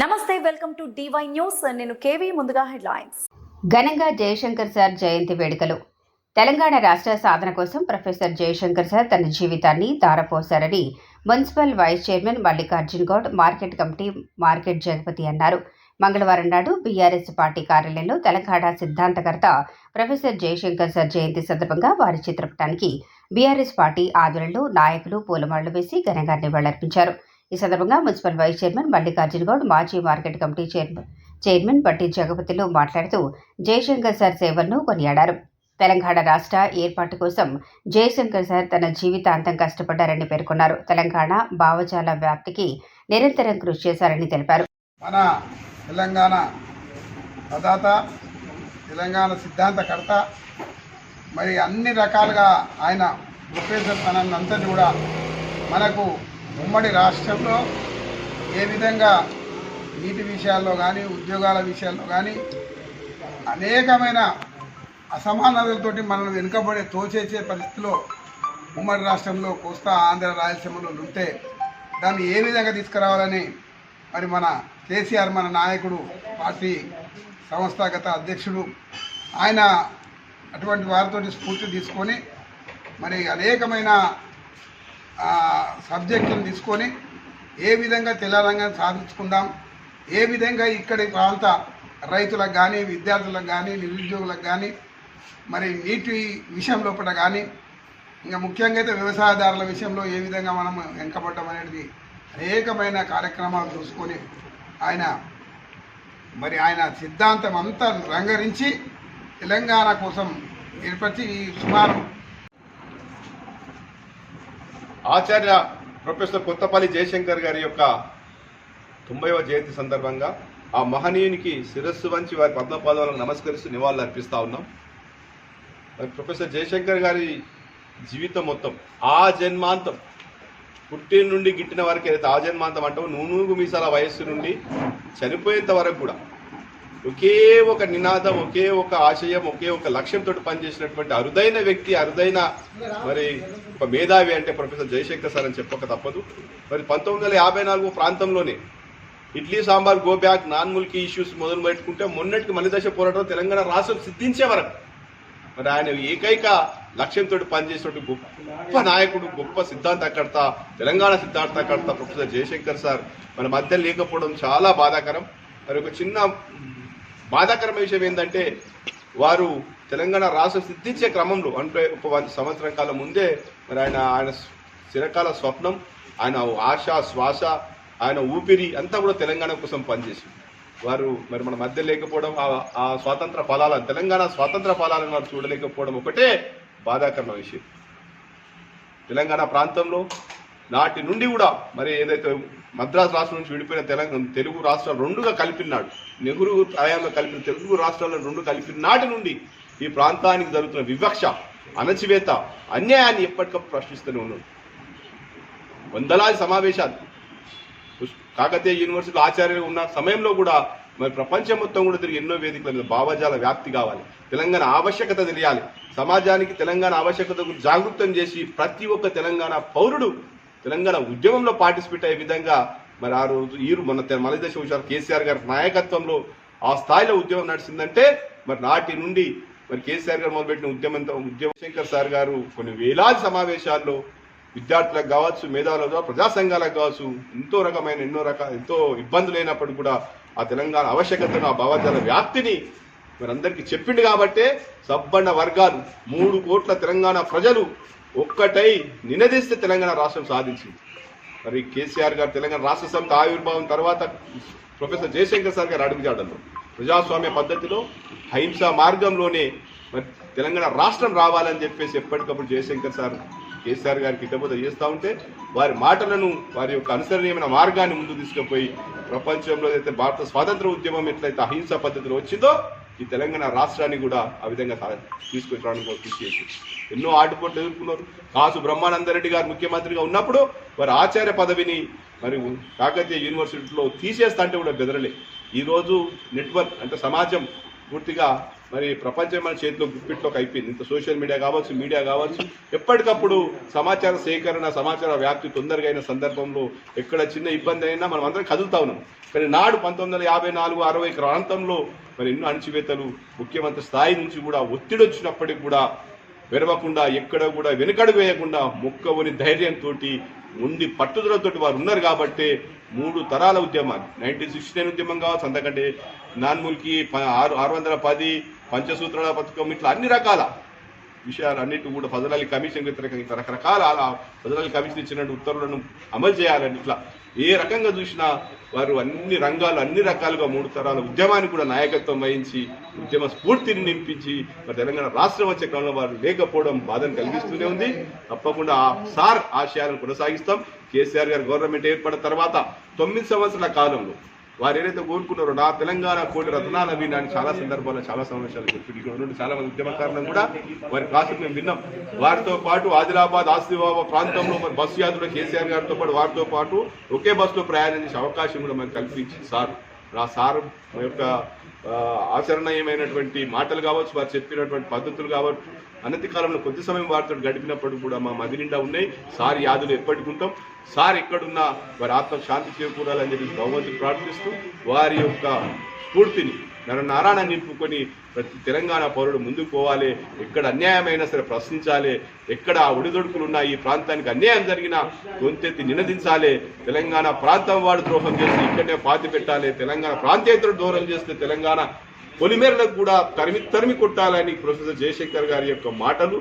నమస్తే welcome to DY news నేను KV ముందుగా హెడ్లైన్స్. ఘనంగా జయశంకర్ సార్ జయంతి వేడుకలు. తెలంగాణ రాష్ట్ర సాధన కోసం ప్రొఫెసర్ జయశంకర్ సార్ తన జీవితాన్ని ధారపోశారని municipal vice chairman Mallikarjun Goud market committee market Jagapathi అన్నారు. మంగళవారం నాడు బీఆర్ఎస్ పార్టీ కార్యాలయంలో తెలంగాణ సిద్ధాంతకర్త ప్రొఫెసర్ జయశంకర్ సార్ జయంతి సందర్భంగా వారి చిత్రపటానికి బీఆర్ఎస్ పార్టీ ఆధ్వర్యంలో నాయకులు పూలమాళ్ళు వేసి ఘనంగా నివాళులర్పించారు. ఈ సందర్భంగా municipal vice chairman Mallikarjun Goud మాజీ మార్కెట్ కమిటీ చైర్మన్ చైర్మన్ బట్టి జగపతిలో మాట్లాడుతూ జయశంకర్ సార్ సేవలను కొనియాడారు. తెలంగాణ రాష్ట్ర ఏర్పాటు కోసం జయశంకర్ సార్ తన జీవితాంతం కష్టపడ్డారని పేర్కొన్నారు. తెలంగాణ భావజాల వ్యాప్తికి నిరంతరం కృషి చేశారని తెలిపారు. మన తెలంగాణ ప్రదాత తెలంగాణ సిద్ధాంతకర్త మరి అన్ని రకాలుగా ఆయన ప్రొఫెసర్ తనంతటి కూడా మనకు ఉమ్మడి రాష్ట్రంలో ఏ విధంగా నీటి విషయాల్లో కానీ ఉద్యోగాల విషయాల్లో కానీ అనేకమైన అసమానతలతోటి మనల్ని వెనుకబడే తోచేసే పరిస్థితిలో ఉమ్మడి రాష్ట్రంలో కోస్తా ఆంధ్ర రాయలసీమలో ఉంటే దాన్ని ఏ విధంగా తీసుకురావాలని మరి మన కేసీఆర్ మన నాయకుడు పార్టీ సంస్థాగత అధ్యక్షుడు ఆయన అటువంటి వారితో స్ఫూర్తి తీసుకొని మరి అనేకమైన సబ్జెక్టును తీసుకొని ఏ విధంగా తెలంగాణ సాధించుకుందాం ఏ విధంగా ఇక్కడి ప్రాంత రైతులకు కానీ విద్యార్థులకు కానీ నిరుద్యోగులకు కానీ మరి నీటి విషయం లోపల కానీ ఇంకా ముఖ్యంగా అయితే వ్యవసాయదారుల విషయంలో ఏ విధంగా మనం వెంకబడ్డం అనేది అనేకమైన కార్యక్రమాలు చూసుకొని ఆయన మరి ఆయన సిద్ధాంతం అంతా రంగరించి తెలంగాణ కోసం ఏర్పరిచి ఈ సుమారు ఆచార్య ప్రొఫెసర్ కొత్తపల్లి జయశంకర్ గారి యొక్క తొంభైవ జయంతి సందర్భంగా ఆ మహనీయునికి శిరస్సు వంచి వారి పద్మపాదాలను నమస్కరిస్తూ నివాళులు అర్పిస్తూ ఉన్నాం. మరి ప్రొఫెసర్ జయశంకర్ గారి జీవితం మొత్తం ఆ జన్మాంతం పుట్టిన నుండి గిట్టిన వరకు ఏదైతే ఆ జన్మాంతం అంటామో నూనూగు మీసాల వయస్సు నుండి చనిపోయేంత వరకు కూడా ఒకే ఒక నినాదం ఒకే ఒక ఆశయం ఒకే ఒక లక్ష్యంతో పనిచేసినటువంటి అరుదైన వ్యక్తి అరుదైన మరి ఒక మేధావి అంటే ప్రొఫెసర్ జయశంకర్ సార్ అని చెప్పక తప్పదు. మరి పంతొమ్మిది వందల యాభై నాలుగు ప్రాంతంలోనే idli sambar go back non Mulki issues మొదలు పెట్టుకుంటే మొన్నటికి మలిదశ పోరాటం తెలంగాణ రాష్ట్రం సిద్ధించే వరకు. మరి ఆయన ఏకైక లక్ష్యంతో పనిచేసినట్టు గొప్ప నాయకుడు గొప్ప సిద్ధాంతకర్త తెలంగాణ సిద్ధాంతకర్త ప్రొఫెసర్ జయశంకర్ సార్. మన మధ్య లేకపోవడం చాలా బాధాకరం. మరి ఒక చిన్న బాధాకరమైన విషయం ఏంటంటే వారు తెలంగాణ రాష్ట్రం సిద్ధించే క్రమంలో అంటే ఒక వంద సంవత్సరం కాలం ముందే మరి ఆయన ఆయన చిరకాల స్వప్నం ఆయన ఆశ శ్వాస ఆయన ఊపిరి అంతా కూడా తెలంగాణ కోసం పనిచేసింది. వారు మరి మన మధ్య లేకపోవడం ఆ- ఆ స్వాతంత్ర ఫలాలను తెలంగాణ స్వాతంత్ర ఫలాలను వారు చూడలేకపోవడం ఒకటే బాధాకరమైన విషయం. తెలంగాణ ప్రాంతంలో నాటి నుండి కూడా మరి ఏదైతే మద్రాసు రాష్ట్రం నుంచి విడిపోయిన తెలంగాణ తెలుగు రాష్ట్రాలు రెండుగా కలిపినాడు. నెహ్రూ హయాంలో కలిపిన తెలుగు రాష్ట్రాలను రెండు కలిపిన నాటి నుండి ఈ ప్రాంతానికి జరుగుతున్న వివక్ష అణచివేత అన్యాయాన్ని ఎప్పటికప్పుడు ప్రశ్నిస్తూనే ఉన్నాడు వందలాది సమావేశాలు. కాకతీయ యూనివర్సిటీలో ఆచార్యులు ఉన్న సమయంలో కూడా మరి ప్రపంచం మొత్తం కూడా తిరిగి ఎన్నో వేదికల మీద భావజాల వ్యాప్తి కావాలి. తెలంగాణ ఆవశ్యకత తెలియాలి. సమాజానికి తెలంగాణ ఆవశ్యకత గురించి జాగృతం చేసి ప్రతి ఒక్క తెలంగాణ పౌరుడు తెలంగాణ ఉద్యమంలో పార్టిసిపేట్ అయ్యే విధంగా మరి ఆ రోజు ఈరు మన తె- మన దేశ విషయాలు కేసీఆర్ గారి నాయకత్వంలో ఆ స్థాయిలో ఉద్యమం నడిచిందంటే మరి నాటి నుండి మరి కేసీఆర్ గారు మొదలుపెట్టిన ఉద్యమంతో ఉద్యమ శంకర్ సార్ గారు కొన్ని వేలాది సమావేశాల్లో విద్యార్థులకు కావచ్చు మేధావులకు కావచ్చు ప్రజా సంఘాలకు కావచ్చు ఎంతో రకమైన ఎన్నో రకాల ఎంతో ఇబ్బందులు అయినప్పుడు కూడా ఆ తెలంగాణ ఆవశ్యకతను ఆ భావజాల వ్యాప్తిని మరి అందరికీ చెప్పిండు కాబట్టే సబ్బండ వర్గాలు మూడు కోట్ల తెలంగాణ ప్రజలు ఒక్కటై నినదిస్తే తెలంగాణ రాష్ట్రం సాధించింది. మరి కేసీఆర్ గారు తెలంగాణ రాష్ట్ర సమితి ఆవిర్భావం తర్వాత ప్రొఫెసర్ జయశంకర్ సార్ గారు అడుగుజాడల్లో ప్రజాస్వామ్య పద్ధతిలో అహింస మార్గంలోనే మరి తెలంగాణ రాష్ట్రం రావాలని చెప్పేసి ఎప్పటికప్పుడు జయశంకర్ సార్ కేసీఆర్ గారికి హితబోధ చేస్తూ ఉంటే వారి మాటలను వారి యొక్క అనుసరణీయమైన మార్గాన్ని ముందు తీసుకుపోయి ప్రపంచంలో అయితే భారత స్వాతంత్ర ఉద్యమం ఎట్లయితే అహింస పద్ధతిలో వచ్చిందో ఈ తెలంగాణ రాష్ట్రాన్ని కూడా ఆ విధంగా సా- తీసుకొచ్చడానికి కృషి చేసి. ఎన్నో ఆటుపోట్లు ఎదుర్కొన్నారు. కాసు బ్రహ్మానందరెడ్డి గారు ముఖ్యమంత్రిగా ఉన్నప్పుడు వారి ఆచార్య పదవిని మరి కాకతీయ యూనివర్సిటీలో తీసేస్తా అంటే కూడా బెదరలే. ఈరోజు నెట్వర్క్ అంటే సమాజం పూర్తిగా మరి ప్రపంచం మన చేతిలో గుప్పిట్లోకి అయిపోయింది. ఇంత సోషల్ మీడియా కావచ్చు మీడియా కావచ్చు ఎప్పటికప్పుడు సమాచార సేకరణ సమాచార వ్యాప్తి తొందరగా అయిన సందర్భంలో ఎక్కడ చిన్న ఇబ్బంది అయినా మనం అందరం కదులుతా ఉన్నాం. కానీ నాడు పంతొమ్మిది వందల యాభై నాలుగు అరవై ప్రాంతంలో మరి ఎన్నో అణచివేతలు ముఖ్యమంత్రి స్థాయి నుంచి కూడా ఒత్తిడి వచ్చినప్పటికి కూడా విరవకుండా ఎక్కడ కూడా వెనుకడుగు వేయకుండా మొక్కవని ధైర్యంతో ఉండి పట్టుదలతో వారు ఉన్నారు కాబట్టి మూడు తరాల ఉద్యమాలు. నైన్టీన్ సిక్స్టీ నైన్ ఉద్యమం కావచ్చు అంతకంటే నాన్ముల్కి ప- ఆరు ఆరు వందల పది పంచసూత్రాల పథకం ఇట్లా అన్ని రకాల విషయాలన్నిటి కూడా ఫజల్ అలీ కమిషన్ వ్యతిరేకంగా ఇట్లా రకరకాల అలా ఫజల్ అలీ కమిషన్ ఇచ్చినట్టు ఉత్తర్వులను అమలు చేయాలని ఇట్లా ఏ రకంగా చూసినా వారు అన్ని రంగాలు అన్ని రకాలుగా మూడు తరాల ఉద్యమానికి కూడా నాయకత్వం వహించి ఉద్యమ స్ఫూర్తిని నింపించి మరి తెలంగాణ రాష్ట్రం వచ్చే క్రమంలో వారు లేకపోవడం బాధను కలిగిస్తూనే ఉంది. తప్పకుండా ఆ సార్ ఆశయాలను కొనసాగిస్తాం. కేసీఆర్ గారు గవర్నమెంట్ ఏర్పడిన తర్వాత తొమ్మిది సంవత్సరాల కాలంలో వారు ఏదైతే కోరుకున్నారో నా తెలంగాణ కోటి రత్నాల అని చాలా సందర్భాల్లో చాలా సమావేశాలు చెప్పి ఇక్కడ ఉన్నటువంటి చాలా మంది ఉద్యమకారులను కూడా వారి క్లాసులు మేము విన్నాం. వారితో పాటు ఆదిలాబాద్ ఆసిఫాబాద్ ప్రాంతంలో మరి బస్సు యాత్రలో కేసీఆర్ గారితో పాటు వారితో పాటు ఒకే బస్సులో ప్రయాణం చేసే అవకాశం కూడా మనకు కల్పించింది సార్. నా సార్ యొక్క ఆచరణీయమైనటువంటి మాటలు కావచ్చు వారు చెప్పినటువంటి పద్ధతులు కావచ్చు అనతి కాలంలో కొద్ది సమయం వారితో గడిపినప్పుడు కూడా మా మది నిండా ఉన్నాయి. సార్ యాదులు ఎప్పటికుంటాం. సార్ ఎక్కడున్నా వారి ఆత్మ శాంతి చేకూరాలని చెప్పి భగవంతుని ప్రార్థిస్తూ వారి యొక్క స్ఫూర్తిని నరనారాయణ నింపుకొని ప్రతి తెలంగాణ పౌరుడు ముందుకు పోవాలి. ఎక్కడ అన్యాయమైనా సరే ప్రశ్నించాలి. ఎక్కడ ఒడిదొడుకులు ఈ ప్రాంతానికి అన్యాయం జరిగినా గొంతెత్తి నినదించాలి. తెలంగాణ ప్రాంతం వాడు ద్రోహం చేసి ఇక్కడనే పాతి పెట్టాలి. తెలంగాణ ప్రాంతేతరుడు దూరం చేస్తే తెలంగాణ పొలిమేరలకు కూడా తరిమి తరిమి కొట్టాలని ప్రొఫెసర్ జయశంకర్ గారి యొక్క మాటలు.